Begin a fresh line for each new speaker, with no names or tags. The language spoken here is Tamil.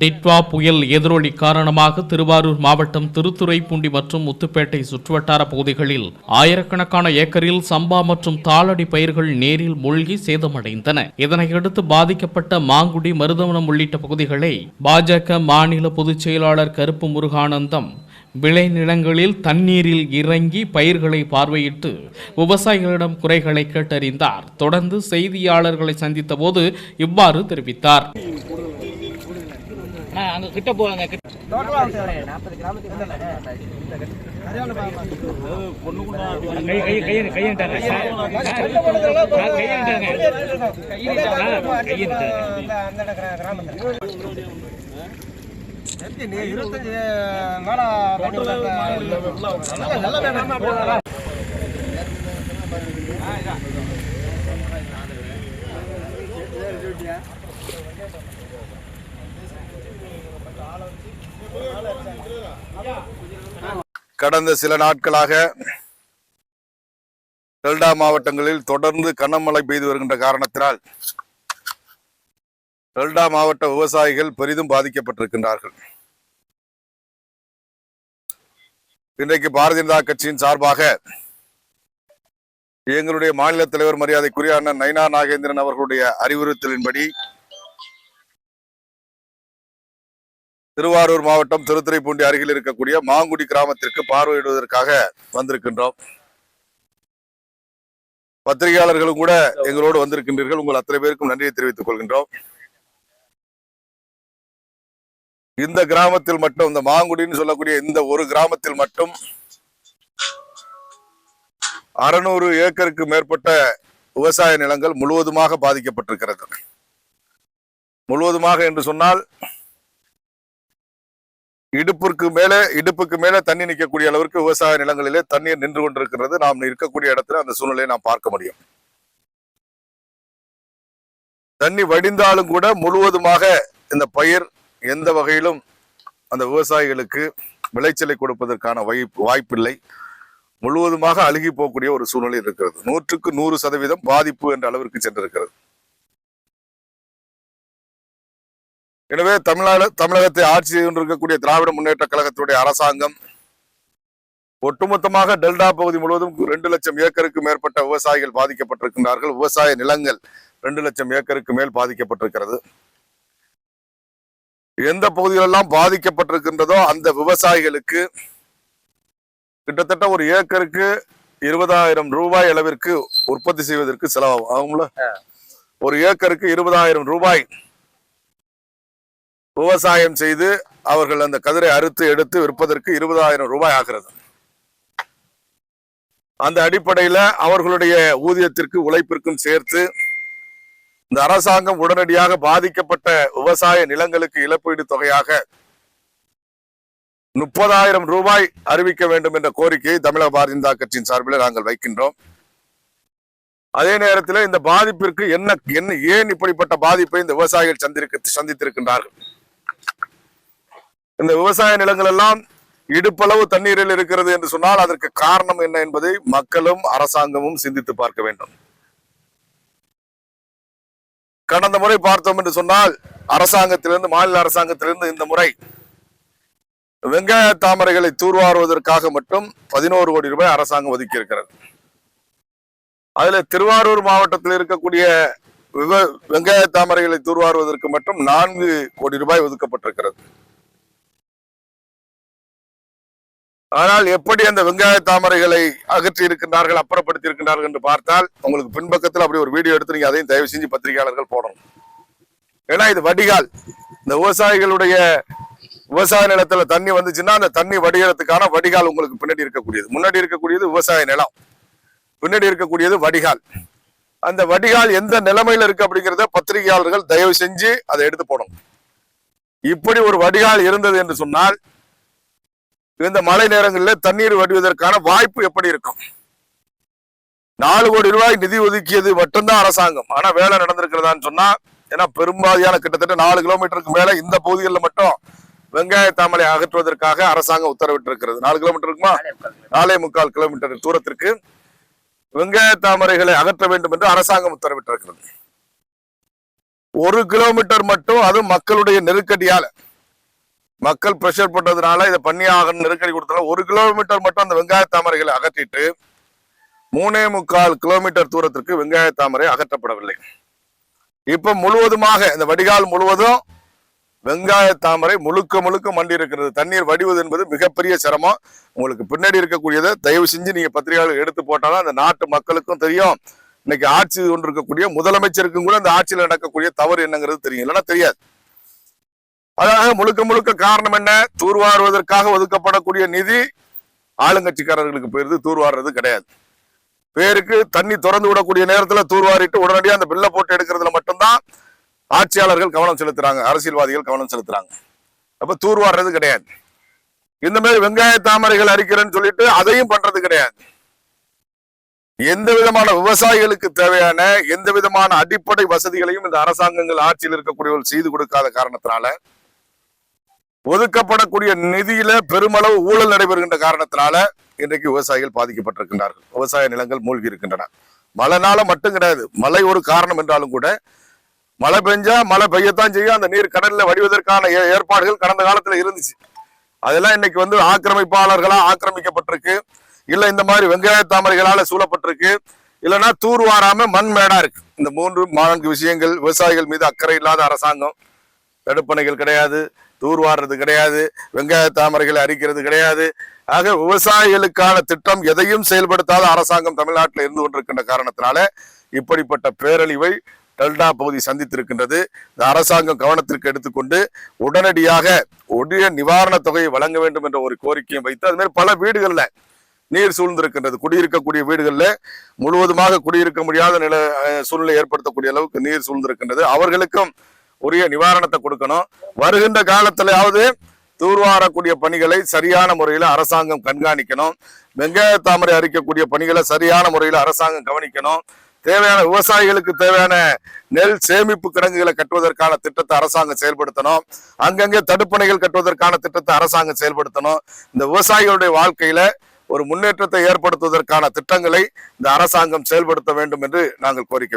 டிட்வா புயல் எதிரொலி காரணமாக திருவாரூர் மாவட்டம் திருத்துறைப்பூண்டி மற்றும் முத்துப்பேட்டை சுற்றுவட்டார பகுதிகளில் ஆயிரக்கணக்கான ஏக்கரில் சம்பா மற்றும் தாளடி பயிர்கள் நேரில் மூழ்கி சேதமடைந்தன. இதனையடுத்து பாதிக்கப்பட்ட மாங்குடி மருதவனம் உள்ளிட்ட பகுதிகளை பாஜக மாநில பொதுச் செயலாளர் கருப்பு முருகானந்தம் விளைநிலங்களில் தண்ணீரில் இறங்கி பயிர்களை பார்வையிட்டு விவசாயிகளிடம் குறைகளை கேட்டறிந்தார். தொடர்ந்து செய்தியாளர்களை சந்தித்த போது இவ்வாறு தெரிவித்தார்.
அங்க கிட்ட போவாங்க கிட்ட. கை கை கையை கையிட்டாங்க கையிட்டாங்க கையிட்டாங்க
இருபத்தஞ்சு நாளா
கடந்த சில நாட்களாக டெல்டா மாவட்டங்களில் தொடர்ந்து கனமழை பெய்து வருகின்ற காரணத்தினால் டெல்டா மாவட்ட விவசாயிகள் பெரிதும் பாதிக்கப்பட்டிருக்கின்றார்கள். இன்றைக்கு பாரதிய ஜனதா கட்சியின் சார்பாக எங்களுடைய மாநில தலைவர் மரியாதைக்குரிய அண்ணன் நைனா நாகேந்திரன் அவர்களுடைய அறிவுறுத்தலின்படி திருவாரூர் மாவட்டம் திருத்துறைப்பூண்டி அருகில் இருக்கக்கூடிய மாங்குடி கிராமத்திற்கு பார்வையிடுவதற்காக வந்திருக்கின்றோம். பத்திரிகையாளர்களும் கூட எங்களோடு வந்திருக்கின்றீர்கள். உங்கள் அத்தனை பேருக்கும் நன்றியை தெரிவித்துக் கொள்கின்றோம். இந்த கிராமத்தில் மட்டும் இந்த மாங்குடின்னு சொல்லக்கூடிய இந்த ஒரு கிராமத்தில் மட்டும் அறுநூறு ஏக்கருக்கு மேற்பட்ட விவசாய நிலங்கள் முழுவதுமாக பாதிக்கப்பட்டிருக்கிறது. முழுவதுமாக என்று சொன்னால் இடுப்பிற்கு மேலே இடுப்புக்கு மேலே தண்ணி நிற்கக்கூடிய அளவிற்கு விவசாய நிலங்களிலே தண்ணீர் நின்று கொண்டிருக்கிறது நாம் இருக்கக்கூடிய இடத்துல அந்த சூழ்நிலையை நாம் பார்க்க முடியும். தண்ணி வடிந்தாலும் கூட முழுவதுமாக இந்த பயிர் எந்த வகையிலும் அந்த விவசாயிகளுக்கு விளைச்சலை கொடுப்பதற்கான வாய்ப்பு வாய்ப்பில்லை. முழுவதுமாக அழுகி போகக்கூடிய ஒரு சூழ்நிலை இருக்கிறது. நூற்றுக்கு நூறு சதவீதம் பாதிப்பு என்ற அளவிற்கு சென்றிருக்கிறது. எனவே தமிழ்நாடு தமிழகத்தை ஆட்சி செய்து கொண்டிருக்கக்கூடிய திராவிட முன்னேற்ற கழகத்துடைய அரசாங்கம் ஒட்டுமொத்தமாக டெல்டா பகுதி முழுவதும் ரெண்டு லட்சம் ஏக்கருக்கு மேற்பட்ட விவசாயிகள் பாதிக்கப்பட்டிருக்கின்றார்கள். விவசாய நிலங்கள் ரெண்டு லட்சம் ஏக்கருக்கு மேல் பாதிக்கப்பட்டிருக்கிறது. எந்த பகுதிகளெல்லாம் பாதிக்கப்பட்டிருக்கின்றதோ அந்த விவசாயிகளுக்கு கிட்டத்தட்ட ஒரு ஏக்கருக்கு இருபதாயிரம் ரூபாய் அளவிற்கு உற்பத்தி செய்வதற்கு செலவாகும். ஆகும்ல? ஒரு ஏக்கருக்கு இருபதாயிரம் ரூபாய் விவசாயம் செய்து அவர்கள் அந்த கதிரை அறுத்து எடுத்து விற்பதற்கு இருபதாயிரம் ரூபாய் ஆகிறது. அந்த அடிப்படையில அவர்களுடைய ஊதியத்திற்கு உழைப்பிற்கும் சேர்த்து இந்த அரசாங்கம் உடனடியாக பாதிக்கப்பட்ட விவசாய நிலங்களுக்கு இழப்பீடு தொகையாக முப்பதாயிரம் ரூபாய் அறிவிக்க வேண்டும் என்ற கோரிக்கையை தமிழக பாரதிய ஜனதா கட்சியின் சார்பில் நாங்கள் வைக்கின்றோம். அதே நேரத்தில் இந்த பாதிப்பிற்கு என்ன என்ன ஏன் இப்படிப்பட்ட பாதிப்பை இந்த விவசாயிகள் சந்திருக்க சந்தித்திருக்கின்றார்கள்? இந்த விவசாய நிலங்கள் எல்லாம் இடுப்பளவு தண்ணீரில் இருக்கிறது என்று சொன்னால் அதற்கு காரணம் என்ன என்பதை மக்களும் அரசாங்கமும் சிந்தித்து பார்க்க வேண்டும். கடந்த முறை பார்த்தோம் என்று சொன்னால் அரசாங்கத்திலிருந்து மாநில அரசாங்கத்திலிருந்து இந்த முறை வெங்காய தாமரைகளை தூர்வாருவதற்காக மட்டும் பதினோரு கோடி ரூபாய் அரசாங்கம் ஒதுக்கி இருக்கிறது அதுல திருவாரூர் மாவட்டத்தில் இருக்கக்கூடிய விவ- வெங்காய தாமரைகளை தூர்வாருவதற்கு மட்டும் நான்கு கோடி ரூபாய் ஒதுக்கப்பட்டிருக்கிறது. ஆனால் எப்படி அந்த வெங்காய தாமரைகளை அகற்றி இருக்கின்றார்கள் அப்புறப்படுத்தி இருக்கின்றார்கள் என்று பார்த்தால் உங்களுக்கு பின்பக்கத்தில் அப்படி ஒரு வீடியோ எடுத்து நீங்க அதையும் தயவு செஞ்சு பத்திரிகையாளர்கள் போடணும். ஏன்னா இது வடிகால். இந்த விவசாயிகளுடைய விவசாய நிலத்துல தண்ணி வந்துச்சுன்னா அந்த தண்ணி வடிகிறதுக்கான வடிகால் உங்களுக்கு பின்னாடி இருக்கக்கூடியது. முன்னாடி இருக்கக்கூடியது விவசாய நிலம். பின்னாடி இருக்கக்கூடியது வடிகால். அந்த வடிகால் எந்த நிலைமையில இருக்கு அப்படிங்கிறத பத்திரிகையாளர்கள் தயவு செஞ்சு அதை எடுத்து போடணும். இப்படி ஒரு வடிகால் இருந்தது என்று சொன்னால் இந்த மழை நேரங்களில் தண்ணீர் வடிவதற்கான வாய்ப்பு எப்படி இருக்கும்? நாலு கோடி ரூபாய் நிதி ஒதுக்கியது மட்டும்தான் அரசாங்கம். ஆனா வேலை நடந்திருக்கிறதான்னு சொன்னா ஏன்னா பெரும்பாதியான கிட்டத்தட்ட நாலு கிலோமீட்டருக்கு மேல இந்த பகுதிகளில் மட்டும் வெங்காய தாமரை அகற்றுவதற்காக அரசாங்கம் உத்தரவிட்டிருக்கிறது. நாலு கிலோமீட்டர் இருக்குமா? நாலே முக்கால் கிலோமீட்டர். தூரத்திற்கு வெங்காய தாமரைகளை அகற்ற வேண்டும் என்று அரசாங்கம் உத்தரவிட்டிருக்கிறது. ஒரு கிலோமீட்டர் மட்டும் அது மக்களுடைய நெருக்கடியால. மக்கள் பிரஷர் பண்ணதுனால இதை பண்ணியாக நெருக்கடி கொடுத்தாலும் ஒரு கிலோமீட்டர் மட்டும் அந்த வெங்காய தாமரைகளை அகற்றிட்டு மூணே முக்கால் கிலோமீட்டர் தூரத்திற்கு வெங்காய தாமரை அகற்றப்படவில்லை. இப்ப முழுவதுமாக இந்த வடிகால் முழுவதும் வெங்காய தாமரை முழுக்க முழுக்க மண்டி இருக்கிறது. தண்ணீர் வடிவது என்பது மிகப்பெரிய சிரமம். உங்களுக்கு பின்னாடி இருக்கக்கூடியதை தயவு செஞ்சு நீங்க பத்திரிகையாளர் எடுத்து போட்டாலும் அந்த நாட்டு மக்களுக்கும் தெரியும். இன்னைக்கு ஆட்சி கொண்டிருக்கக்கூடிய முதலமைச்சருக்கும் கூட அந்த ஆட்சியில் நடக்கக்கூடிய தவறு என்னங்கிறது தெரியும். இல்லைன்னா தெரியாது. அதாக முழுக்க முழுக்க காரணம் என்ன? தூர்வாருவதற்காக ஒதுக்கப்படக்கூடிய நிதி ஆளுங்கட்சிக்காரர்களுக்கு போயிருது தூர்வாடுறது கிடையாது. பேருக்கு தண்ணி திறந்து விடக்கூடிய நேரத்துல தூர்வாரிட்டு உடனடியாக அந்த பில்லை போட்டு எடுக்கிறதுல மட்டும்தான் ஆட்சியாளர்கள் கவனம் செலுத்துறாங்க அரசியல்வாதிகள் கவனம் செலுத்துறாங்க. அப்ப தூர்வாடுறது கிடையாது. இந்த மாதிரி வெங்காய தாமரைகள் அரிக்கிறேன்னு சொல்லிட்டு அதையும் பண்றது கிடையாது. எந்த விதமான விவசாயிகளுக்கு தேவையான எந்த விதமான அடிப்படை வசதிகளையும் இந்த அரசாங்கங்கள் ஆட்சியில் இருக்கக்கூடியவர்கள் செய்து கொடுக்காத காரணத்தினால ஒதுக்கப்படக்கூடிய நிதியில பெருமளவு ஊழல் நடைபெறுகின்ற காரணத்தினால இன்றைக்கு விவசாயிகள் பாதிக்கப்பட்டிருக்கின்றார்கள். விவசாய நிலங்கள் மூழ்கி இருக்கின்றன. மழைனால மட்டும் கிடையாது. மழை ஒரு காரணம் என்றாலும் கூட மழை பெஞ்சா மழை பெய்யத்தான் செய்யும். அந்த நீர் கடலில் வடிவதற்கான ஏ- ஏற்பாடுகள் கடந்த காலத்துல இருந்துச்சு. அதெல்லாம் இன்னைக்கு வந்து ஆக்கிரமிப்பாளர்களா ஆக்கிரமிக்கப்பட்டிருக்கு. இல்ல இந்த மாதிரி வெங்காய தாமரைகளால சூழப்பட்டிருக்கு. இல்லைன்னா தூர்வாராம மண் மேடா இருக்கு. இந்த மூன்று நான்கு விஷயங்கள் விவசாயிகள் மீது அக்கறை இல்லாத அரசாங்கம் தடுப்பணைகள் கிடையாது தூர்வாடுறது கிடையாது வெங்காய தாமரைகளை அரிக்கிறது கிடையாது. ஆக விவசாயிகளுக்கான திட்டம் எதையும் செயல்படுத்தாத அரசாங்கம் தமிழ்நாட்டில் இருந்து கொண்டிருக்கின்ற காரணத்தினால இப்படிப்பட்ட பேரழிவை டெல்டா பகுதி சந்தித்திருக்கின்றது. இந்த அரசாங்கம் கவனத்திற்கு எடுத்துக்கொண்டு உடனடியாக உடைய நிவாரணத் தொகையை வழங்க வேண்டும் என்ற ஒரு கோரிக்கையும் வைத்து அது மாதிரி பல வீடுகளில் நீர் சூழ்ந்திருக்கின்றது. குடியிருக்கக்கூடிய வீடுகளில் முழுவதுமாக குடியிருக்க முடியாத நில சூழ்நிலை ஏற்படுத்தக்கூடிய அளவுக்கு நீர் சூழ்ந்திருக்கின்றது. அவர்களுக்கும் உரிய நிவாரணத்தை கொடுக்கணும். வருகின்ற காலத்திலாவது தூர்வாரக்கூடிய பணிகளை சரியான முறையில் அரசாங்கம் கண்காணிக்கணும். வெங்காய தாமரை அரிக்கக்கூடிய பணிகளை சரியான முறையில் அரசாங்கம் கவனிக்கணும். தேவையான விவசாயிகளுக்கு தேவையான நெல் சேமிப்பு கிடங்குகளை கட்டுவதற்கான திட்டத்தை அரசாங்கம் செயல்படுத்தணும். அங்கங்கே தடுப்பணைகள் கட்டுவதற்கான திட்டத்தை அரசாங்கம் செயல்படுத்தணும். இந்த விவசாயிகளுடைய வாழ்க்கையில ஒரு முன்னேற்றத்தை ஏற்படுத்துவதற்கான திட்டங்களை இந்த அரசாங்கம் செயல்படுத்த வேண்டும் என்று நாங்கள் கோரிக்கை வைக்கிறோம்.